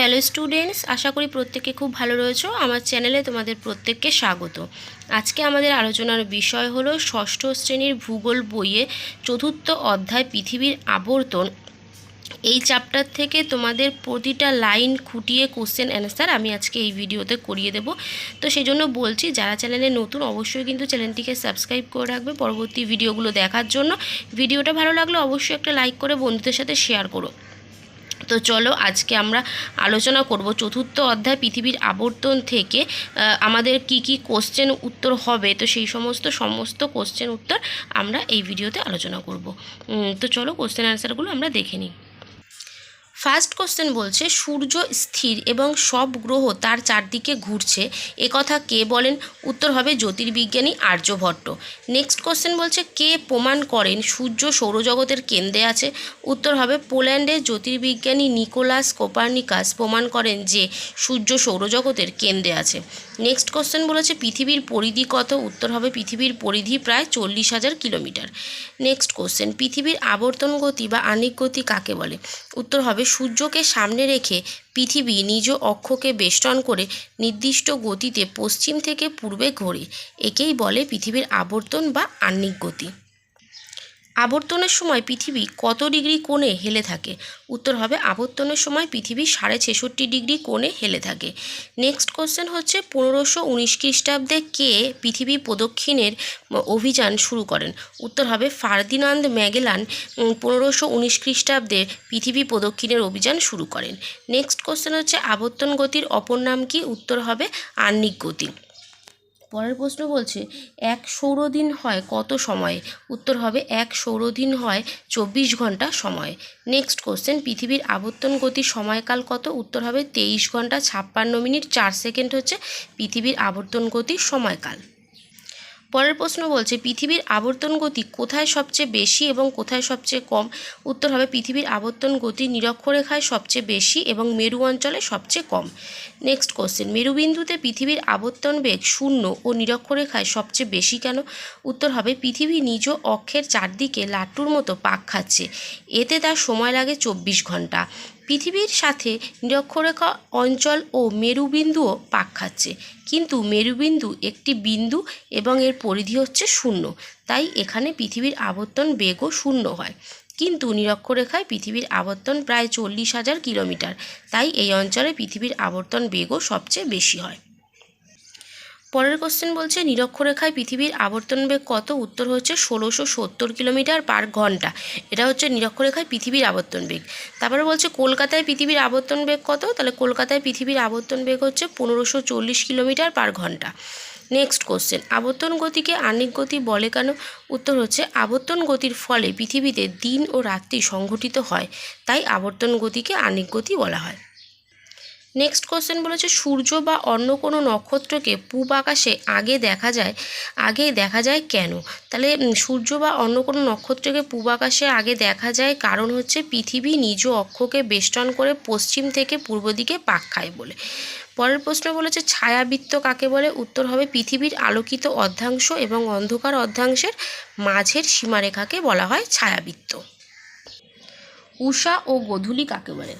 Hello students আশা করি প্রত্যেকে খুব ভালো রয়েছো। আমার চ্যানেলে তোমাদের প্রত্যেককে স্বাগত। আজকে আমাদের আলোচনার বিষয় হলো ষষ্ঠ শ্রেণির ভূগোল বইয়ে চতুর্থ অধ্যায় পৃথিবীর আবর্তন। এই চ্যাপ্টার থেকে তোমাদের প্রতিটা লাইন খুঁটিয়ে কোশ্চেন অ্যান্সার আমি আজকে এই ভিডিওতে করিয়ে দেব। তো সেই জন্য বলছি, যারা চ্যানেলে নতুন, অবশ্যই কিন্তু চ্যানেলটিকে সাবস্ক্রাইব করে রাখবে পরবর্তী ভিডিওগুলো দেখার জন্য। ভিডিওটা ভালো লাগলে অবশ্যই একটা লাইক করে বন্ধুদের সাথে শেয়ার করো। তো চলো আজকে আমরা আলোচনা করব চতুর্থ অধ্যায় পৃথিবীর আবর্তন থেকে আমাদের কি কি কোশ্চেন উত্তর হবে, তো সেই সমস্ত সমস্ত কোশ্চেন উত্তর আমরা এই ভিডিওতে আলোচনা করব। তো চলো কোশ্চেন অ্যান্সারগুলো আমরা দেখে নিই। ফার্স্ট কোশ্চেন বলছে, সূর্য স্থির এবং সব গ্রহ তার চারদিকে ঘুরছে। এ কথা কে বলেন? উত্তর হবে জ্যোতির্বিজ্ঞানী আর্যভট্ট নেক্সট কোশ্চেন বলছে, কে প্রমাণ করেন সূর্য সৌরজগতের কেন্দ্রে আছে? উত্তর হবে পোল্যান্ডের জ্যোতির্বিজ্ঞানী নিকোলাস কোপার্নিকাস প্রমাণ করেন যে সূর্য সৌরজগতের কেন্দ্রে আছে। নেক্সট কোশ্চেন বলেছে, পৃথিবীর পরিধি কত? উত্তর হবে পৃথিবীর পরিধি প্রায় চল্লিশ হাজার কিলোমিটার। নেক্সট কোশ্চেন পৃথিবীর আবর্তন গতি বা আনিক গতি কাকে বলে? উত্তর হবে সূর্যকে সামনে রেখে পৃথিবী নিজ অক্ষকে বেষ্টন করে নির্দিষ্ট গতিতে পশ্চিম থেকে পূর্বে ঘোরে। একেই বলে পৃথিবীর আবর্তন বা আহ্নিক গতি। আবর্তনের সময় পৃথিবী কত ডিগ্রি কোণে হেলে থাকে? উত্তর হবে, আবর্তনের সময় পৃথিবী সাড়ে ছেষট্টি ডিগ্রি কোণে হেলে থাকে। নেক্সট কোশ্চেন হচ্ছে, পনেরোশো উনিশ খ্রিস্টাব্দে কে পৃথিবী প্রদক্ষিণের অভিযান শুরু করেন? উত্তর হবে, ফার্দিনান্দ ম্যাগেলান পনেরোশো উনিশ খ্রিস্টাব্দে পৃথিবী প্রদক্ষিণের অভিযান শুরু করেন। নেক্সট কোশ্চেন হচ্ছে, আবর্তন গতির অপর নাম কি? উত্তর হবে আহ্নিক গতি। পরের প্রশ্ন বলছে, এক সৌরদিন হয় কত সময়ে? উত্তর হবে, এক সৌরদিন হয় চব্বিশ ঘণ্টা সময়ে। নেক্সট কোশ্চেন পৃথিবীর আবর্তন গতির সময়কাল কত? উত্তর হবে, তেইশ ঘণ্টা ছাপ্পান্ন মিনিট চার সেকেন্ড হচ্ছে পৃথিবীর আবর্তন গতির সময়কাল। পরের প্রশ্ন বলছে, পৃথিবীর আবর্তন গতি কোথায় সবচেয়ে বেশি এবং কোথায় সবচেয়ে কম? উত্তর হবে, পৃথিবীর আবর্তন গতি নিরক্ষরেখায় সবচেয়ে বেশি এবং মেরু অঞ্চলে সবচেয়ে কম। নেক্সট কোশ্চেন মেরুবিন্দুতে পৃথিবীর আবর্তন বেগ শূন্য ও নিরক্ষরেখায় সবচেয়ে বেশি কেন? উত্তর হবে, পৃথিবী নিজ অক্ষের চারদিকে লাট্টুর মতো পাক খাচ্ছে। এতে তার সময় লাগে চব্বিশ ঘণ্টা। পৃথিবীর সাথে নিরক্ষরেখা অঞ্চল ও মেরুবিন্দুও পাক খাচ্ছে। কিন্তু মেরুবিন্দু একটি বিন্দু এবং এর পরিধি হচ্ছে শূন্য। তাই এখানে পৃথিবীর আবর্তন বেগও শূন্য হয়। কিন্তু নিরক্ষরেখায় পৃথিবীর আবর্তন প্রায় চল্লিশ হাজার কিলোমিটার। তাই এই অঞ্চলে পৃথিবীর আবর্তন বেগও সবচেয়ে বেশি হয়। পরের কোশ্চেন বলছে, নিরক্ষরেখায় পৃথিবীর আবর্তন বেগ কত? উত্তর হচ্ছে ষোলোশো সত্তর কিলোমিটার পার ঘণ্টা। এটা হচ্ছে নিরক্ষরেখায় পৃথিবীর আবর্তন বেগ। তারপরে বলছে, কলকাতায় পৃথিবীর আবর্তন বেগ কত? তাহলে কলকাতায় পৃথিবীর আবর্তন বেগ হচ্ছে পনেরোশো চল্লিশ কিলোমিটার পার ঘণ্টা। নেক্সট কোশ্চেন আবর্তন গতিকে আহ্নিক গতি বলে কেন? উত্তর হচ্ছে, আবর্তন গতির ফলে পৃথিবীতে দিন ও রাত্রি সংঘটিত হয়, তাই আবর্তন গতিকে আহ্নিক গতি বলা হয়। নেক্সট কোশ্চেন বলেছে, সূর্য বা অন্য কোনো নক্ষত্রকে পূব আকাশে আগে দেখা যায়, আগে দেখা যায় কেন? তাহলে সূর্য বা অন্য কোনো নক্ষত্রকে পূব আকাশে আগে দেখা যায় কারণ হচ্ছে পৃথিবী নিজ অক্ষকে বেষ্টন করে পশ্চিম থেকে পূর্ব দিকে পাক খায় বলে। পরের প্রশ্ন বলেছে, ছায়াবৃত্ত কাকে বলে? উত্তর হবে, পৃথিবীর আলোকিত অর্ধাংশ এবং অন্ধকার অর্ধাংশের মাঝের সীমারেখাকে বলা হয় ছায়াবৃত্ত। উষা ও গোধূলি কাকে বলে?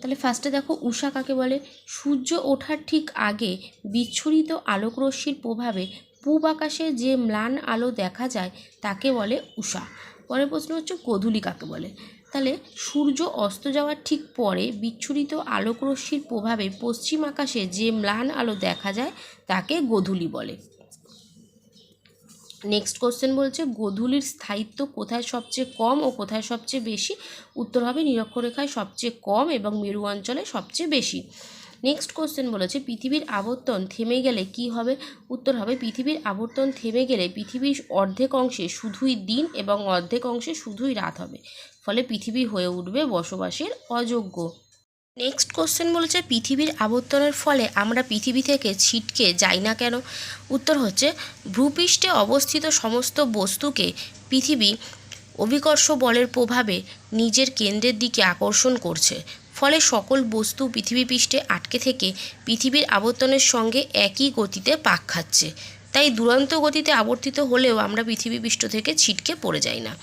তাহলে ফার্স্টে দেখো উষা কাকে বলে? সূর্য ওঠার ঠিক আগে বিচ্ছুরিত আলোকরশ্মির প্রভাবে পূব আকাশে যে ম্লান আলো দেখা যায় তাকে বলে উষা পরের প্রশ্ন হচ্ছে গোধূলি কাকে বলে? তাহলে সূর্য অস্ত যাওয়ার ঠিক পরে বিচ্ছুরিত আলোকরশ্মির প্রভাবে পশ্চিম আকাশে যে ম্লান আলো দেখা যায় তাকে গোধূলি বলে। নেক্সট কোশ্চেন বলছে, গোধূলির স্থায়িত্ব কোথায় সবচেয়ে কম ও কোথায় সবচেয়ে বেশি? উত্তর হবে, নিরক্ষরেখায় সবচেয়ে কম এবং মেরু অঞ্চলে সবচেয়ে বেশি। নেক্সট কোশ্চেন বলেছে, পৃথিবীর আবর্তন থেমে গেলে কি হবে? উত্তর হবে, পৃথিবীর আবর্তন থেমে গেলে পৃথিবীর অর্ধেক অংশে শুধুই দিন এবং অর্ধেক অংশে শুধুই রাত হবে। ফলে পৃথিবী হয়ে উঠবে বসবাসের অযোগ্য। নেক্সট কোশ্চেন বলেছে, পৃথিবীর আবর্তনের ফলে আমরা পৃথিবী থেকে ছিটকে যাই না কেন? উত্তর হচ্ছে, ভূপৃষ্ঠে অবস্থিত সমস্ত বস্তুকে পৃথিবী অভিকর্ষ বলের প্রভাবে নিজের কেন্দ্রের দিকে আকর্ষণ করছে। ফলে সকল বস্তু পৃথিবী পৃষ্ঠে আটকে থেকে পৃথিবীর আবর্তনের সঙ্গে একই গতিতে পাক খাচ্ছে। তাই দুরন্ত গতিতে আবর্তিত হলেও আমরা পৃথিবী পৃষ্ঠ থেকে ছিটকে পড়ে যাই না।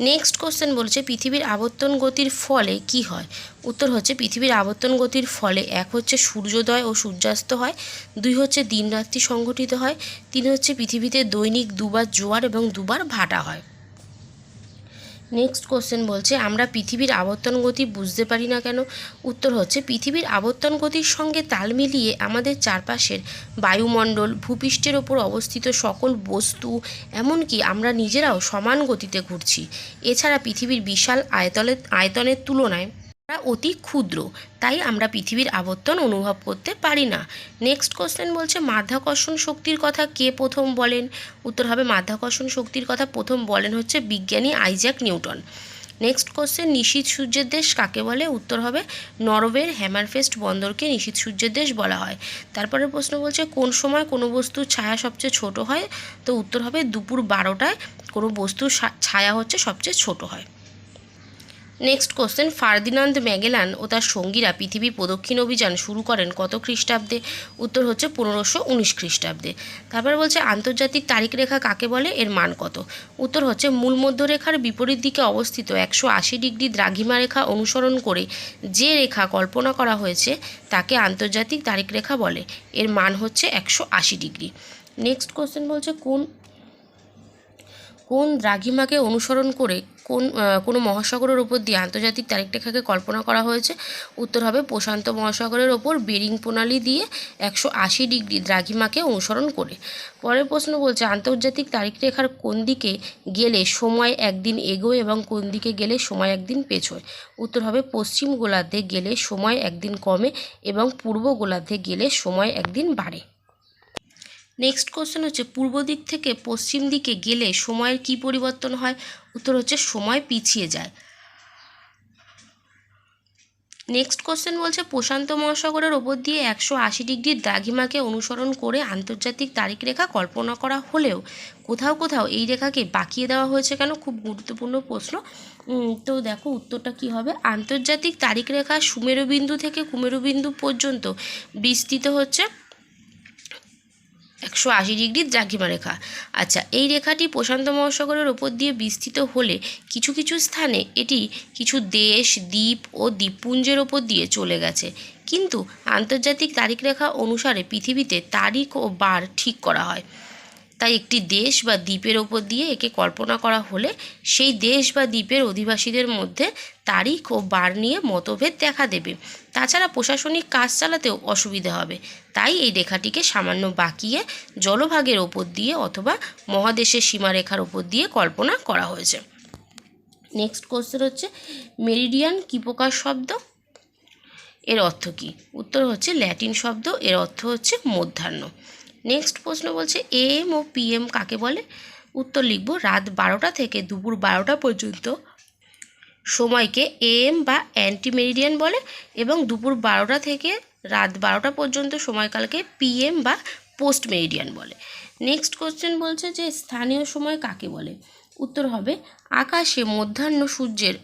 নেক্সট কোশ্চেন বলছে, পৃথিবীর আবর্তন গতির ফলে কি হয়? উত্তর হচ্ছে, পৃথিবীর আবর্তন গতির ফলে এক হচ্ছে সূর্যোদয় ও সূর্যাস্ত হয়, দুই হচ্ছে দিনরাত্রি সংঘটিত হয়, তিন হচ্ছে পৃথিবীতে দৈনিক দুবার জোয়ার এবং দুবার ভাটা হয়। নেক্সট কোশ্চেন বলছে, আমরা পৃথিবীর আবর্তন গতি বুঝতে পারি না কেন? উত্তর হচ্ছে, পৃথিবীর আবর্তন গতির সঙ্গে তাল মিলিয়ে আমাদের চারপাশের বায়ুমণ্ডল, ভূপৃষ্ঠের ওপর অবস্থিত সকল বস্তু, এমনকি আমরা নিজেরাও সমান গতিতে ঘুরছি। এছাড়া পৃথিবীর বিশাল আয়তনের আয়তনের তুলনায় আমরা অতি ক্ষুদ্র, তাই আমরা পৃথিবীর আবর্তন অনুভব করতে পারি না। নেক্সট কোশ্চেন বলছে, মাধ্যাকর্ষণ শক্তির কথা কে প্রথম বলেন? উত্তর হবে, মাধ্যাকর্ষণ শক্তির কথা প্রথম বলেন হচ্ছে বিজ্ঞানী আইজ্যাক নিউটন। নেক্সট কোশ্চেন নিশীথ সূর্যের দেশ কাকে বলে? উত্তর হবে, নরওয়ের হ্যামারফেস্ট বন্দরকে নিশীথ সূর্যের দেশ বলা হয়। তারপরে প্রশ্ন বলছে, কোন সময় কোনো বস্তুর ছায়া সবচেয়ে ছোট হয়? তো উত্তর হবে, দুপুর বারোটায় কোনো বস্তুর ছায়া হচ্ছে সবচেয়ে ছোট হয়। নেক্সট কোশ্চেন ফার্দিনান্দ ম্যাগেলান ও তার সঙ্গীরা পৃথিবী প্রদক্ষিণ অভিযান শুরু করেন কত খ্রিস্টাব্দে? উত্তর হচ্ছে পনেরোশো উনিশ খ্রিস্টাব্দে। তারপর বলছে, আন্তর্জাতিক তারিখ রেখা কাকে বলে? এর মান কত? উত্তর হচ্ছে, মূল মধ্যরেখার বিপরীত দিকে অবস্থিত একশো আশি ডিগ্রি দ্রাঘিমা রেখা অনুসরণ করে যে রেখা কল্পনা করা হয়েছে তাকে আন্তর্জাতিক তারিখ রেখা বলে। এর মান হচ্ছে একশো আশি ডিগ্রি। নেক্সট কোশ্চেন বলছে, কোন কোন দ্রাঘিমাকে অনুসরণ করে কোন কোনো মহাসাগরের ওপর দিয়ে আন্তর্জাতিক তারিখ রেখাকে কল্পনা করা হয়েছে? উত্তর হবে প্রশান্ত মহাসাগরের ওপর বেরিং প্রণালী দিয়ে একশো আশি ডিগ্রি দ্রাঘিমাকে অনুসরণ করে। পরের প্রশ্ন বলছে, আন্তর্জাতিক তারিখ রেখার কোন দিকে গেলে সময় একদিন এগোয় এবং কোন দিকে গেলে সময় একদিন পেছোয়? উত্তর হবে পশ্চিম গোলার্ধে গেলে সময় একদিন কমে এবং পূর্ব গোলার্ধে গেলে সময় একদিন বাড়ে। নেক্সট কোশ্চেন হচ্ছে, পূর্ব দিক থেকে পশ্চিম দিকে গেলে সময়ের কি পরিবর্তন হয়? উত্তর হচ্ছে, সময় পিছিয়ে যায়। নেক্সট কোশ্চেন বলছে, প্রশান্ত মহাসাগরের ওপর দিয়ে একশো আশি ডিগ্রি দ্রাঘিমাকে অনুসরণ করে আন্তর্জাতিক তারিখ রেখা কল্পনা করা হলেও কোথাও কোথাও এই রেখাকে বাঁকিয়ে দেওয়া হয়েছে কেন? খুব গুরুত্বপূর্ণ প্রশ্ন। তো দেখো উত্তরটা কি হবে? আন্তর্জাতিক তারিখ রেখা সুমেরুবিন্দু থেকে কুমেরুবিন্দু পর্যন্ত বিস্তৃত হচ্ছে। একশো আশি ডিগ্রি দ্রাঘিমা রেখা। আচ্ছা এই রেখাটি প্রশান্ত মহাসাগরের ওপর দিয়ে বিস্তৃত হলে কিছু কিছু স্থানে এটি কিছু দেশ, দ্বীপ ও দ্বীপপুঞ্জের ওপর দিয়ে চলে গেছে। কিন্তু আন্তর্জাতিক তারিখ রেখা অনুসারে পৃথিবীতে তারিখ ও বার ঠিক করা হয়। তাই একটি দেশ বা দ্বীপের ওপর দিয়ে একে কল্পনা করা হলে সেই দেশ বা দ্বীপের অধিবাসীদের মধ্যে তারিখ ও বার নিয়ে মতভেদ দেখা দেবে। তাছাড়া প্রশাসনিক কাজ চালাতেও অসুবিধা হবে। তাই এই রেখাটিকে সামান্য বাঁকিয়ে জলভাগের ওপর দিয়ে অথবা মহাদেশের সীমারেখার ওপর দিয়ে কল্পনা করা হয়েছে। নেক্সট কোশ্চেন হচ্ছে, মেরিডিয়ান কী প্রকার শব্দ? এর অর্থ কী? উত্তর হচ্ছে ল্যাটিন শব্দ, এর অর্থ হচ্ছে মধ্যাহ্ন। নেক্সট প্রশ্ন বলছে এএম ও পিএম কাকে বলে? উত্তর লিখব, রাত বারোটা থেকে দুপুর বারোটা পর্যন্ত সময়কে এএম বা অ্যান্টি মেরিডিয়ান বলে এবং দুপুর বারোটা থেকে রাত বারোটা পর্যন্ত সময়কালকে পিএম বা পোস্ট মেরিডিয়ান বলে। নেক্সট কোশ্চেন বলছে যে, স্থানীয় সময় কাকে বলে? উত্তর হবে, আকাশে মধ্যাহ্ন সূর্যের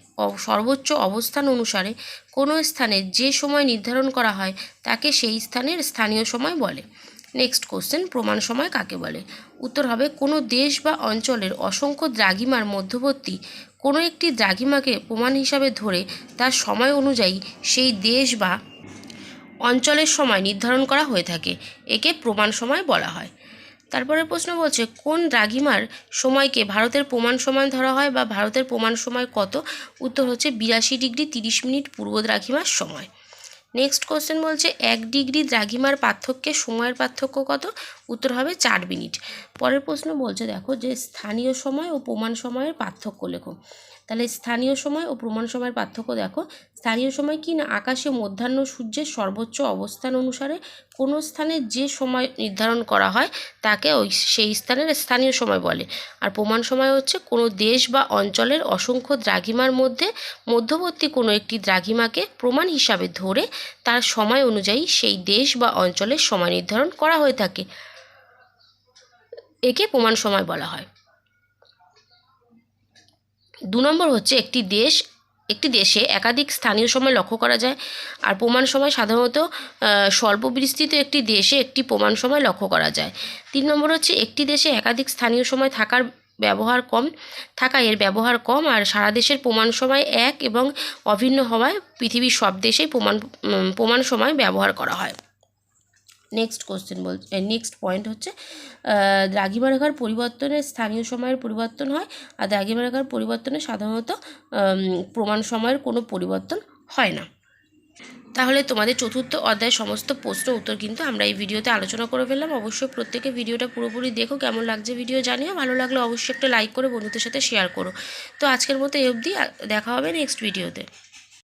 সর্বোচ্চ অবস্থান অনুসারে কোনো স্থানে যে সময় নির্ধারণ করা হয় তাকে সেই স্থানের স্থানীয় সময় বলে। নেক্সট কোশ্চেন প্রমাণ সময় কাকে বলে? উত্তর হবে, কোনো দেশ বা অঞ্চলের অসংখ্য দ্রাঘিমার মধ্যবর্তী কোনো একটি দ্রাঘিমাকে প্রমাণ হিসাবে ধরে তার সময় অনুযায়ী সেই দেশ বা অঞ্চলের সময় নির্ধারণ করা হয়ে থাকে। একে প্রমাণ সময় বলা হয়। তারপরে প্রশ্ন বলছে, কোন দ্রাঘিমার সময়কে ভারতের প্রমাণ সময় ধরা হয় বা ভারতের প্রমাণ সময় কত? উত্তর হচ্ছে, বিরাশি ডিগ্রি তিরিশ মিনিট পূর্ব দ্রাঘিমার সময়। নেক্সট কোশ্চেন বলছে এক ডিগ্রি দ্রাঘিমার পার্থক্যে সময়ের পার্থক্য কত? উত্তর হবে চার মিনিট। পরের প্রশ্ন বলছে, দেখো যে স্থানীয় সময় ও প্রমাণ সময়ের পার্থক্য লেখো। তাহলে স্থানীয় সময় ও প্রমাণ সময়ের পার্থক্য দেখো। স্থানীয় সময় কি না? আকাশে মধ্যাহ্ন সূর্যের সর্বোচ্চ অবস্থান অনুসারে কোনো স্থানে যে সময় নির্ধারণ করা হয়, তাকে ওই সেই স্থানের স্থানীয় সময় বলে। আর প্রমাণ সময় হচ্ছে কোনো দেশ বা অঞ্চলের অসংখ্য দ্রাঘিমার মধ্যে মধ্যবর্তী কোনো একটি দ্রাঘিমাকে প্রমাণ হিসাবে ধরে তার সময় অনুযায়ী সেই দেশ বা অঞ্চলের সময় নির্ধারণ করা হয়ে থাকে। একে প্রমাণ সময় বলা হয়। দু নম্বর হচ্ছে একটি দেশ, একটি দেশে একাধিক স্থানীয় সময় লক্ষ্য করা যায় আর প্রমাণ সময় সাধারণত স্বল্প বিস্তৃত একটি দেশে একটি প্রমাণ সময় লক্ষ্য করা যায়। তিন নম্বর হচ্ছে একটি দেশে একাধিক স্থানীয় সময় থাকার ব্যবহার কম থাকায় এর ব্যবহার কম আর সারা দেশের প্রমাণ সময় এক এবং অভিন্ন হওয়ায় পৃথিবীর সব দেশেই প্রমাণ প্রমাণ সময় ব্যবহার করা হয়। নেক্সট কোশ্চেন বল নেক্সট পয়েন্ট হচ্ছে দ্রাঘিমা রেখার পরিবর্তনে স্থানীয় সময়ের পরিবর্তন হয় আর দ্রাঘিমা রেখার পরিবর্তনে সাধারণত প্রমাণ সময়ের কোনো পরিবর্তন হয় না। তাহলে তোমাদের চতুর্থ অধ্যায়ের সমস্ত প্রশ্ন উত্তর কিন্তু আমরা এই ভিডিওতে আলোচনা করে ফেললাম। অবশ্যই প্রত্যেকে ভিডিওটা পুরোপুরি দেখো, কেমন লাগছে ভিডিও জানিও। ভালো লাগলে অবশ্যই একটা লাইক করে বন্ধুদের সাথে শেয়ার করো। তো আজকের মতো এই অবধি দেখা হবে নেক্সট ভিডিওতে